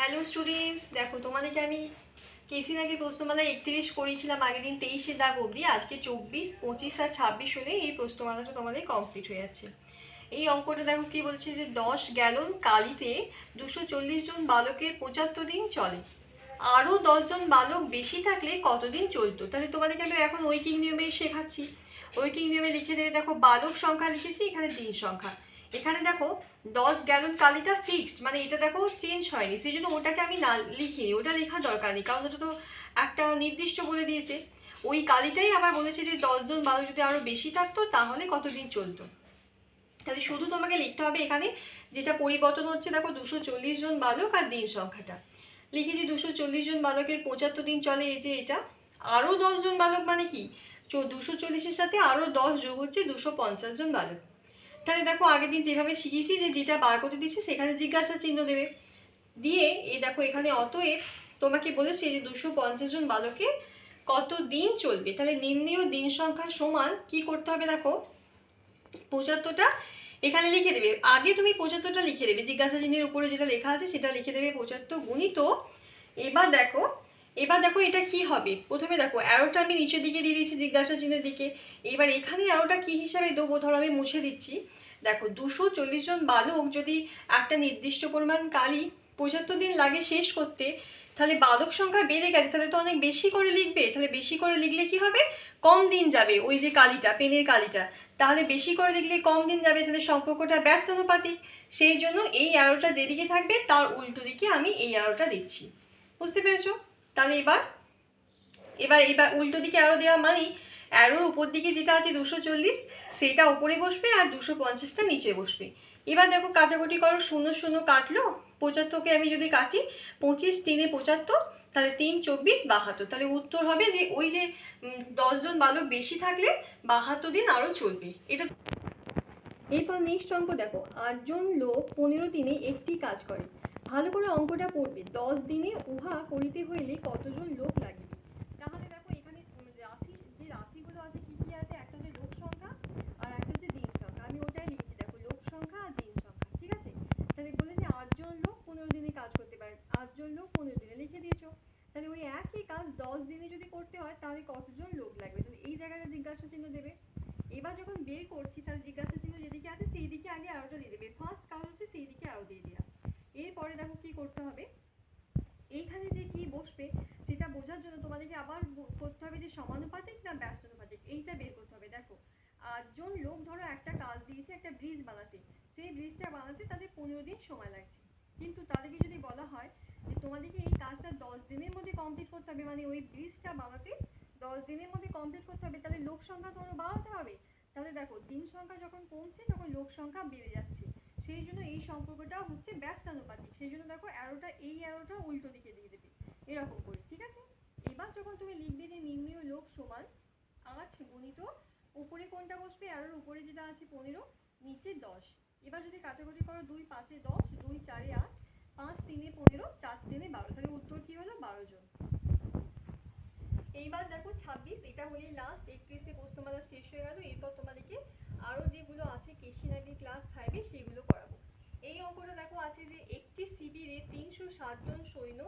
Hello students দেখো, তোমাদেরকে আমি কেসি নাকি প্রশ্নমালা একত্রিশ করিয়েছিলাম আগের দিন তেইশে দাগ অবধি। আজকে চব্বিশ, পঁচিশ আর ছাব্বিশ হলে এই প্রশ্নমালাটা তোমাদের কমপ্লিট হয়ে যাচ্ছে। এই অঙ্কটা দেখো কি বলছে যে, দশ গ্যালন কালিতে দুশো চল্লিশ জন বালকের পঁচাত্তর দিন চলে। আরও দশজন বালক বেশি থাকলে কতদিন চলতো? তাহলে তোমাদেরকে আমি এখন ঐকিক নিয়মেই শেখাচ্ছি। ঐকিক নিয়মে লিখে দেবে, দেখো, বালক সংখ্যা লিখেছি, এখানে দিন সংখ্যা। এখানে দেখো দশ গ্যালন কালিটা ফিক্সড মানে এটা দেখো চেঞ্জ হয়নি। সেই জন্য ওটাকে আমি না লিখিনি, ওটা লেখার দরকার নেই, কারণ ওটা তো একটা নির্দিষ্ট বলে দিয়েছে। ওই কালিটাই আবার বলেছে যে দশজন বালক যদি আরও বেশি থাকতো, তাহলে কতদিন চলতো? তাহলে শুধু তোমাকে লিখতে হবে এখানে যেটা পরিবর্তন হচ্ছে, দেখো দুশো চল্লিশ জন বালক আর দিন সংখ্যাটা। লিখেছি দুশো চল্লিশ জন বালকের পঁচাত্তর দিন চলে এই যে এটা। আরও দশজন বালক মানে কি? দুশো চল্লিশের সাথে আরও দশ যোগ হচ্ছে দুশো পঞ্চাশ জন বালক। তাহলে দেখো আগের দিন যেভাবে শিখিয়েছি যে যেটা বার করতে দিচ্ছি সেখানে জিজ্ঞাসা চিহ্ন দেবে। দিয়ে এই দেখো এখানে অতএব তোমাকে বলেছে যে দুশো পঞ্চাশ জন বালকে কত দিন চলবে? তাহলে নিম্নীয় দিন সংখ্যা সমান কি করতে হবে দেখো? পঁচাত্তরটা এখানে লিখে দেবে। আগে তুমি পঁচাত্তরটা লিখে দেবে। জিজ্ঞাসা চিহ্নের উপরে যেটা লেখা আছে সেটা লিখে দেবে পঁচাত্তর গুণিত। এবার দেখো এবার দেখো এটা কি হবে? প্রথমে দেখো অ্যারোটা আমি নিচের দিকে দিয়ে দিচ্ছি জিজ্ঞাসা চিহ্নের দিকে। এবার এখানে অ্যারোটা কি হিসাবে দেবো? ধরো আমি মুছে দিচ্ছি। দেখো, দুশো চল্লিশ জন বালক যদি একটা নির্দিষ্ট পরিমাণ কালি পঁচাত্তর দিন লাগে শেষ করতে, তাহলে বালক সংখ্যা বেড়ে গেছে, তাহলে তো অনেক বেশি করে লিখবে। তাহলে বেশি করে লিখলে কি হবে? কম দিন যাবে ওই যে কালিটা, পেনের কালিটা। তাহলে বেশি করে লিখলে কম দিন যাবে, তাহলে সম্পর্কটা ব্যস্ত অনুপাতিক সেই জন্য এই অ্যারোটা যেদিকে থাকবে, তার উল্টো দিকে আমি এই অ্যারোটা দিচ্ছি। বুঝতে পেরেছ? তাহলে এবার এবার এবার উল্টো দিকে অ্যারো দেওয়া মানেই অ্যারোর উপর দিকে যেটা আছে দুশো চল্লিশ, সেটা ওপরে বসবে আর দুশো পঞ্চাশটা নিচে বসবে। এবার দেখো কাটাকুটি করো, শূন্য শূন্য কাটলো, পঁচাত্তরকে আমি যদি কাটি, পঁচিশ, তিনে পঁচাত্তর, তাহলে তিন, চব্বিশ, বাহাত্তর। তাহলে উত্তর হবে যে ওই যে দশজন বালক বেশি থাকলে বাহাত্তর দিন আরও চলবে। এটা এরপর নেক্সট অঙ্ক দেখো, আটজন লোক পনেরো দিনে একটি কাজ করে। অঙ্কটা পড়বে দশ দিনে উহা করিতে হইলে কতজন লোক লাগিবে? তাহলে দেখো এখানে রাশি, যে রাশিগুলো আছে, কি কি আছে? একটা হচ্ছে লোক সংখ্যা আর একটা হচ্ছে দিন সংখ্যা। আমি ওটাই লিখেছি, দেখো, লোক সংখ্যা আর দিন সংখ্যা, ঠিক আছে? তাহলে বলেছে আটজন লোক পনেরো দিনে কাজ করতে পারে। আটজন লোক পনেরো দিনে লিখে দিয়েছ। তাহলে ওই একই কাজ দশ দিনে যদি করতে হয়, তাহলে কতজন লোক লাগবে? তাহলে এই জায়গাটা জিজ্ঞাসা চিহ্ন দেবে। এবার যখন বের করছি, তাহলে জিজ্ঞাসা চিহ্ন যেদিকে আছে সেই দিকে আগে আরোটা দিয়ে দেবে। ফার্স্ট কাজ হচ্ছে সেই দিকে আরও দিয়ে। দিলাম এরপরে দেখো কি করতে হবে? এইখানে যে কি বসবে, সেটা বোঝার জন্য তোমাদেরকে আবার করতে হবে যে সমানুপাতিক না ব্যস্তানুপাতিক এইটা বের করতে হবে। দেখো আটজন লোক ধরো একটা কাজ দিয়েছে, একটা ব্রিজ বানাতে। সেই ব্রিজটা বানাতে তাদের পনেরো দিন সময় লাগছে। কিন্তু তাদেরকে যদি বলা হয় যে তোমাদেরকে এই কাজটা দশ দিনের মধ্যে কমপ্লিট করতে হবে মানে ওই ব্রিজটা বানাতে দশ দিনের মধ্যে কমপ্লিট করতে হবে, তাহলে লোক সংখ্যা তোমার বাড়াতে হবে? তাহলে দেখো, দিন সংখ্যা যখন কমছে, তখন লোক সংখ্যা বেড়ে যাচ্ছে। সেই জন্য এই সম্পর্কটা হচ্ছে ব্যস্তানুপাতিক সেই জন্য দেখো অ্যারোটা, এই অ্যারোটা উল্টো দিকে দিয়ে দেবে, এরকম করে, ঠিক আছে? এবার যখন তুমি লিখবে যে নির্ণয় লোক সমান আট গুণিত, উপরে কোনটা বসবে? অ্যারোর উপরে যেটা আছে পনেরো, নিচে দশ। এবার যদি কাটাকুটি করো, দুই পাঁচে দশ, দুই চারে আট, পাঁচ তিনে পনেরো, চার তিনে বারো, তাহলে উত্তর কি হলো? বারো জন। এইবার দেখো ছাব্বিশ, এটা হলেই লাস্ট একত্রিশে প্রশ্নমালা শেষ হয়ে গেল। এরপর তোমাদেরকে আরও যেগুলো আছে কেশিনাগি ক্লাস ফাইভে সেগুলো এই অঙ্কটা দেখো আছে যে একটি শিবিরে তিনশো সাত জন সৈন্য,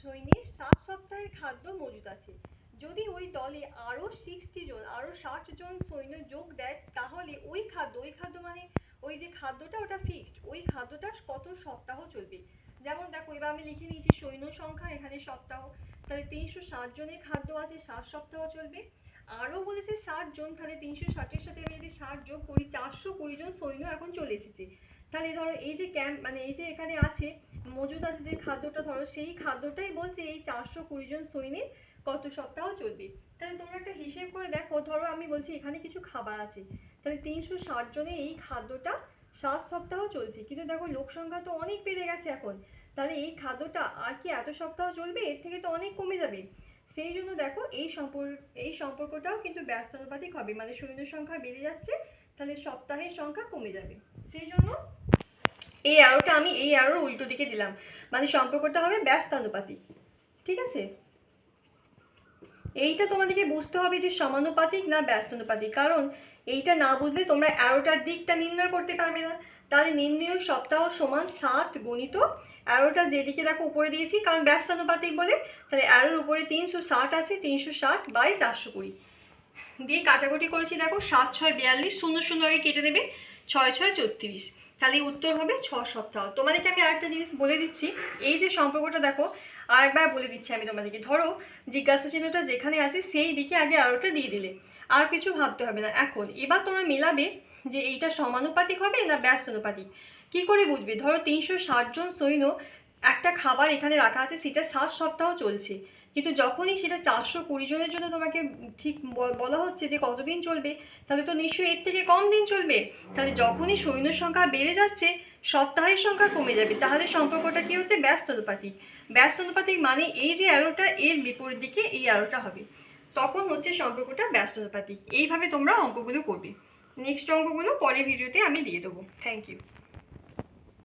সৈন্যের সাত সপ্তাহের খাদ্য মজুদ আছে। যদি ওই দলে আরও সিক্সটি জন আরও ষাট জন সৈন্য যোগ দেয়, তাহলে ওই খাদ্য ওই খাদ্য মানে ওই যে খাদ্যটা ওটা ফিক্সড ওই খাদ্যটা কত সপ্তাহ চলবে? যেমন দেখো, এবার আমি লিখে নিয়েছি সৈন্য সংখ্যা, এখানে সপ্তাহ। তাহলে তিনশো ষাট জনের খাদ্য আছে ষাট সপ্তাহ চলবে। আরও বলেছে ষাট জন, তাহলে তিনশো ষাটের সাথে আমি যদি ষাট যোগ করি, চারশো কুড়ি জন সৈন্য এখন চলে এসেছে। তাহলে ধরো এই যে ক্যাম্প মানে এই যে এখানে আছে, মজুদ আছে যে খাদ্যটা, ধরো সেই খাদ্যটাই বলছে এই চারশো কুড়ি জন সৈন্যের কত সপ্তাহ চলবে। তাহলে তোমরা একটা হিসেব করে দেখো, ধরো আমি বলছি এখানে কিছু খাবার আছে, তাহলে তিনশো ষাট জনে এই খাদ্যটা সাত সপ্তাহ চলছে। কিন্তু দেখো লোক সংখ্যা তো অনেক বেড়ে গেছে এখন। তাহলে এই খাদ্যটা আর কি এত সপ্তাহ চলবে? এর থেকে তো অনেক কমে যাবে। সেই জন্য দেখো এই সম্পর্ক এই সম্পর্কটাও কিন্তু ব্যস্তানুপাতিক হবে। মানে সৈন্য সংখ্যা বেড়ে যাচ্ছে তাহলে সপ্তাহের সংখ্যা কমে যাবে। সেই জন্য এই অ্যারোটা আমি, এই অ্যারোর উল্টো দিকে দিলাম। মানে সম্পর্কটা হবে ব্যস্তানুপাতিক। ঠিক আছে? এইটা তোমাদেরকে বুঝতে হবে যে সমানুপাতিক না ব্যস্তানুপাতিক। কারণ এইটা না বুঝলে তোমরা অ্যারোটার দিকটা নির্ণয় করতে পারবে না। তাহলে নির্ণয় সপ্তাহ সমান ষাট গণিত অ্যারোটা যেদিকে দেখো উপরে দিয়েছি, কারণ ব্যস্তানুপাতিক বলে, তাহলে অ্যারোর উপরে তিনশো ষাট আছে, তিনশো ষাট বাই চারশো কুড়ি। দিয়ে কাটাকুটি করেছি, দেখো, সাত, ছয়, বিয়াল্লিশ, শূন্য শূন্য আগে কেটে দেবে ছয় ছয়, চৌত্রিশ। তাহলে উত্তর হবে ছ সপ্তাহ। তোমাদেরকে আমি আরেকটা জিনিস বলে দিচ্ছি, এই যে সম্পর্কটা দেখো, আরেকবার বলে দিচ্ছি আমি তোমাদেরকে। ধরো, জিজ্ঞাসা চিহ্নটা যেখানে আছে, সেই দিকে আগে আরোটা দিয়ে দিলে, আর কিছু ভাবতে হবে না। এখন, এবার তোমরা মেলাবে যে এইটা সমানুপাতিক হবে না ব্যস্তানুপাতিক। কি করে বুঝবে? ধরো, তিনশো ষাট জন সৈন্য একটা খাবার এখানে রাখা আছে, সেটা সাত সপ্তাহ চলছে। কিন্তু যখনই সেটা চারশো কুড়ি জনের জন্য তোমাকে ঠিক বলা হচ্ছে যে কতদিন চলবে, তাহলে তো নিশ্চয়ই এর থেকে কম দিন চলবে। তাহলে যখনই সৈন্য সংখ্যা বেড়ে যাচ্ছে, সপ্তাহের সংখ্যা কমে যাবে। তাহলে সম্পর্কটা কি হচ্ছে? ব্যস্ত অনুপাতিক। ব্যস্ত অনুপাতিক মানে এই যে অ্যারোটা এর বিপরীত দিকে এই অ্যারোটা হবে। তখন হচ্ছে সম্পর্কটা ব্যস্ত অনুপাতিক। এইভাবে তোমরা অঙ্কগুলো করবে। নেক্সট অঙ্কগুলো পরের ভিডিওতে আমি দিয়ে দেবো। Thank you